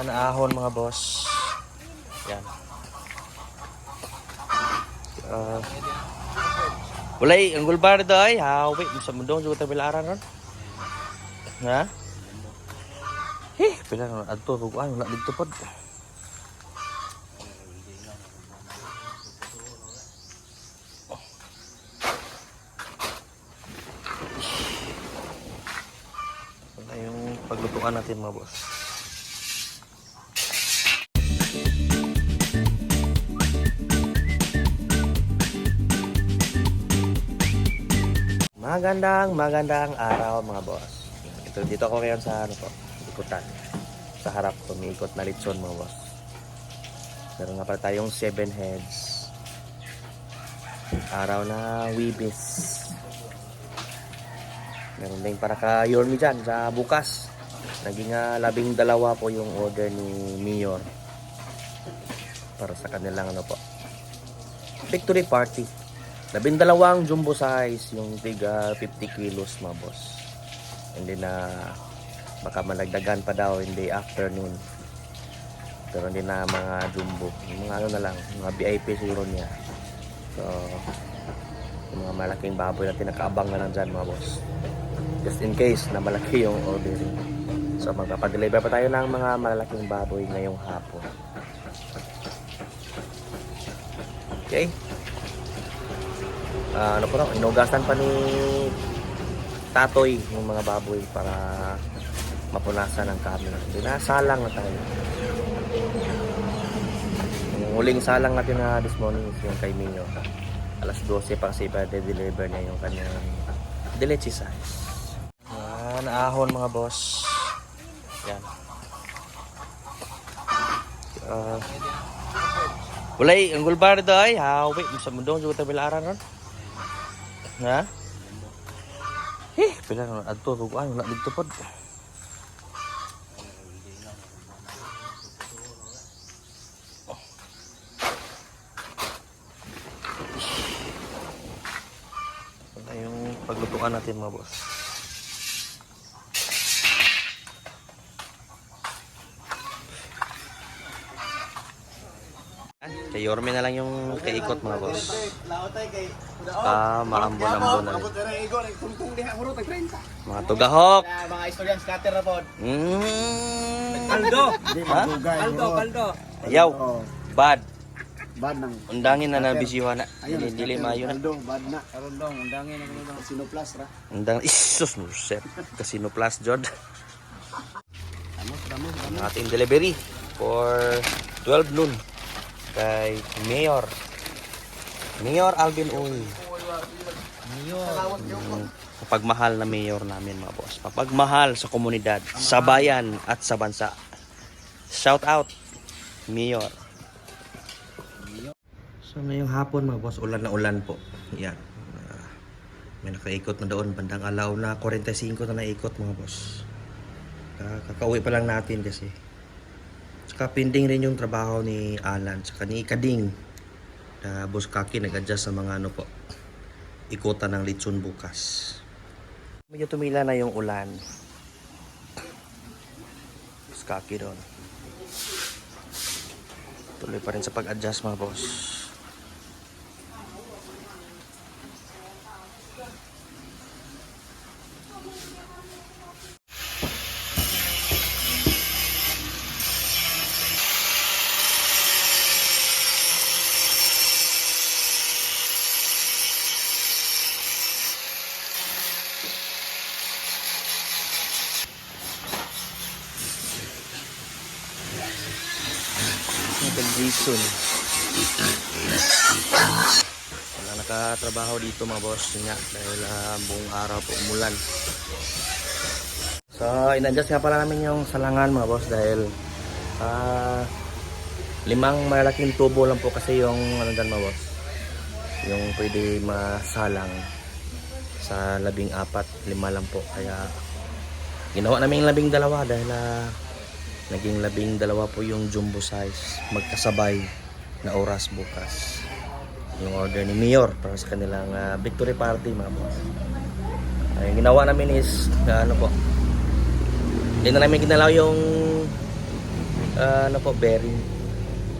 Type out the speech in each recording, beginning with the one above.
Yan, ahon mga boss. Yan. Uh, Walay, ang gulbar do ay, hawi, sa mundo, sa tabi laran ron. Ha? Eh, pila na, adto, ruguan, wala dito pod. Wala yung paglutuan natin mga boss. Magandang, magandang araw mga boss. Ito, dito ako ngayon sa ano po, ikutan. Sa harap, umiikot na litson mga boss. Meron nga pala tayong 7 heads. Araw na Wibis. Meron din para ka Yormi dyan sa bukas. Naging ah, labing dalawa po yung order ni Mayor. Para sa kanilang ano po. Victory party. Labing dalawang jumbo size, yung tiga 50 kilos mga boss. Hindi na baka malagdagan pa daw in the afternoon. Pero hindi na mga jumbo. Yung mga ano na lang, mga VIP siguro niya. So, yung mga malaking baboy natin nakaabang na lang dyan mga boss. Just in case na malaki yung ordering. So, magpapadeliver pa tayo ng mga malalaking baboy ngayong hapon. Okay? Ah, ano po raw, inugasan pa ni Tatoy yung mga baboy para mapunasan ng camera. Dinasalang na tayo. Yung huling salang natin na this morning is yung kay Mino. Alas 12 pa kasi pa deliver niya yung kanyang delichi size. Yan, ahon mga boss. Yan. Ah, Walay, ang gulbar do ay, hawi, sa mundo, sa tabi laran ron. Ha? Eh, pila na adto ruguan wala dito pod. Wala yung paglutuan natin mga boss. Kay Yorme na lang yung kaikot mga boss. Ah, maambon-ambon na rin. Mga tugahok. Mga istoryan scatter na po. Kaldo. Ha? Kaldo, kaldo. Ayaw. Bad. Bad nang Undangin na nabisiwa na. Dili, dili mayo na. Kaldo, bad na. Karundong, undangin ang ano. Sinoplas ra. Undang isus mo set. Casino Plus Jod. Ang ating delivery for 12 noon kay Mayor. Mayor Alvin Uy. Mayor. Mm, Kapagmahal na mayor namin mga boss. Kapagmahal sa komunidad, sa bayan at sa bansa. Shout out Mayor. So ngayong hapon mga boss, ulan na ulan po. Yan. Ah, may nakaikot na doon bandang alaw na 45 na naikot mga boss. Ah, kakauwi pa lang natin kasi. Saka pending rin yung trabaho ni Alan saka ni Kading. Na boss Kaki nag-adjust sa mga ano po. Ikutan ng litson bukas. Medyo tumila na yung ulan. Boss Kaki doon. Tuloy pa rin sa pag-adjust mga boss. Jason. Wala nakatrabaho dito mga boss niya dahil ah, buong araw po umulan. So, in-adjust nga pala namin yung salangan mga boss dahil ah, limang malalaking tubo lang po kasi yung ano dyan mga boss. Yung pwede masalang sa labing apat, lima lang po. Kaya ginawa namin labing dalawa dahil ah, naging labing dalawa po yung jumbo size magkasabay na oras bukas yung order ni Mayor para sa kanilang ah, victory party mga boss ay ginawa namin is na ano po hindi na namin ginalaw yung ah, ano po, bearing.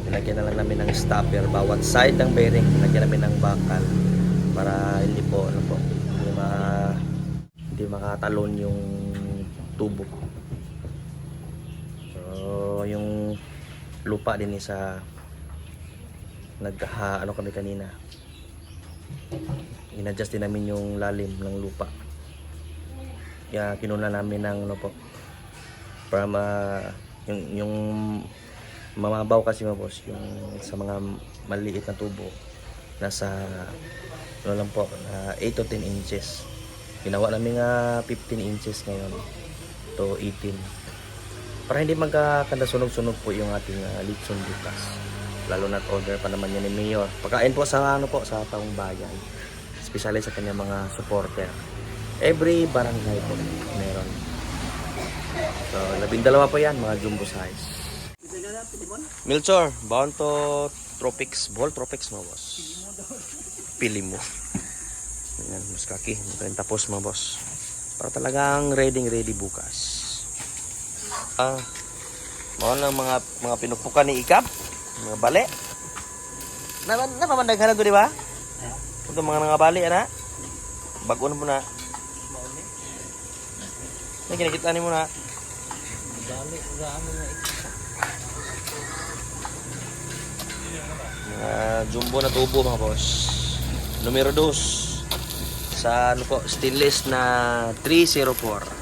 Nilagyan na lang namin ng stopper bawat side ng bearing. Nilagyan namin ng bakal para hindi po ano po, hindi ma hindi makatalon yung tubo. Lupa din sa nagha ano kami kanina. Inadjust din namin yung lalim ng lupa. Kaya kinuna namin ng ano po para ma yung yung mamabaw kasi mga boss yung sa mga maliit na tubo nasa ano lang po na 8 to 10 inches ginawa namin nga 15 inches ngayon to 18 para hindi magkakanda sunog-sunog po yung ating uh, litson bukas lalo na't order pa naman yan ni Mayor pagkain po sa ano po sa taong bayan especially sa kanya mga supporter every barangay po meron So, labing dalawa po yan, mga jumbo size. Milchor, bound to Tropics, Ball Tropics mga boss. Pili mo. Ayan, muskaki. Ito tapos mga boss. Para talagang ready ready bukas. Ah, mga lang mga mga pinupukan ni Ikap, mga bali. Na napamandaghan na ko di ba? Ito mga nga bali ana. Bago na mo na. Ay, kinakita ni mo na. Mga jumbo na tubo mga boss. Numero 2 sa ano po, stainless na 304.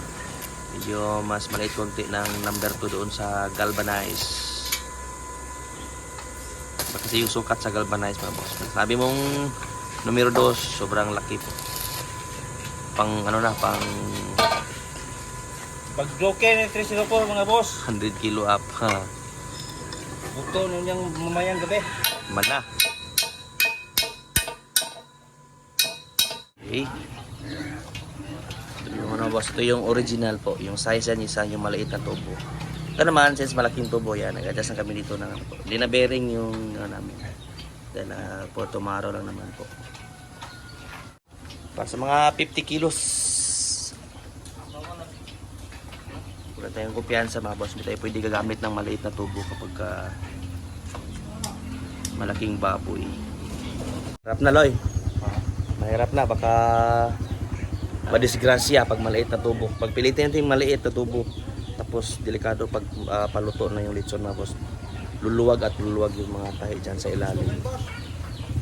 Medyo mas maliit konti ng number 2 doon sa galvanize. Kasi yung sukat sa galvanize mga boss. Sabi mong numero 2, sobrang laki po. Pang ano na, pang Pag joke ng 304 mga boss. 100 kilo up. Ha. Buto nun yung mamayang gabi. Mana. Okay. Ano boss, ito yung original po. Yung size yan, isa yung maliit na tubo. Ito naman, since malaking tubo yan, nag-adjust na kami dito ng ano po. Hindi na bearing yung ano namin. Then, uh, for tomorrow lang naman po. Para sa mga 50 kilos. Wala tayong kumpiyansa mga boss. Hindi tayo pwede gagamit ng maliit na tubo kapag ah, malaking baboy. Harap na, Loy. Mahirap na, baka madisgrasya pag maliit na tubo. Pag pilitin natin maliit na tubo, tapos delikado pag ah, paluto na yung litson na boss. Luluwag at luluwag yung mga tahi dyan sa ilalim.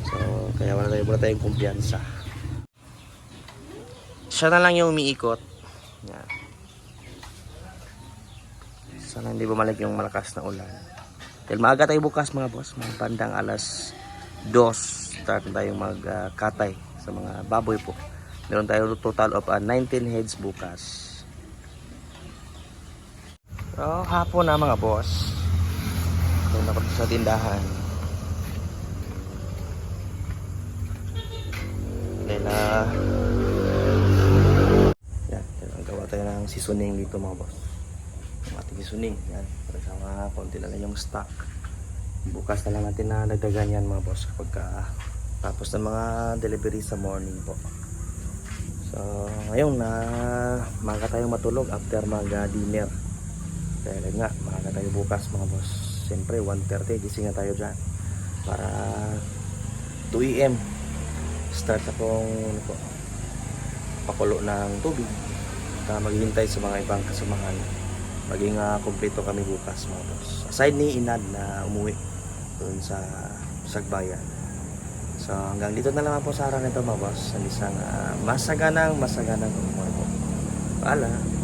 So, kaya wala tayo, wala tayong kumpiyansa. Siya na lang yung umiikot. Yan. Sana hindi bumalik yung malakas na ulan. Dahil maaga tayo bukas mga boss, mga bandang alas 2 start tayong magkatay sa mga baboy po. Meron tayo total of ah, 19 heads bukas. So, hapon na mga boss. Ito na sa tindahan. Dahil ah, yan, yan, gawa tayo ng seasoning dito mga boss yung ating isuning yan para sa mga konti lang yung stock bukas na lang natin na dagdagan yan mga boss kapag ka, tapos ng mga delivery sa morning po so ngayon na maaga tayong matulog after mag uh, dinner. Kaya nga maaga tayo bukas mga boss. Siyempre 1.30 gising na tayo dyan. Para 2 am start na pong ano po, pakulo ng tubig. At maghihintay sa mga ibang kasamahan. Maging uh, kumpleto kami bukas mga boss. Aside ni Inad na umuwi doon sa Sagbayan. So hanggang dito na lang po sa araw nito mga boss. Sa isang uh, masaganang masaganang umorbo. Paalam.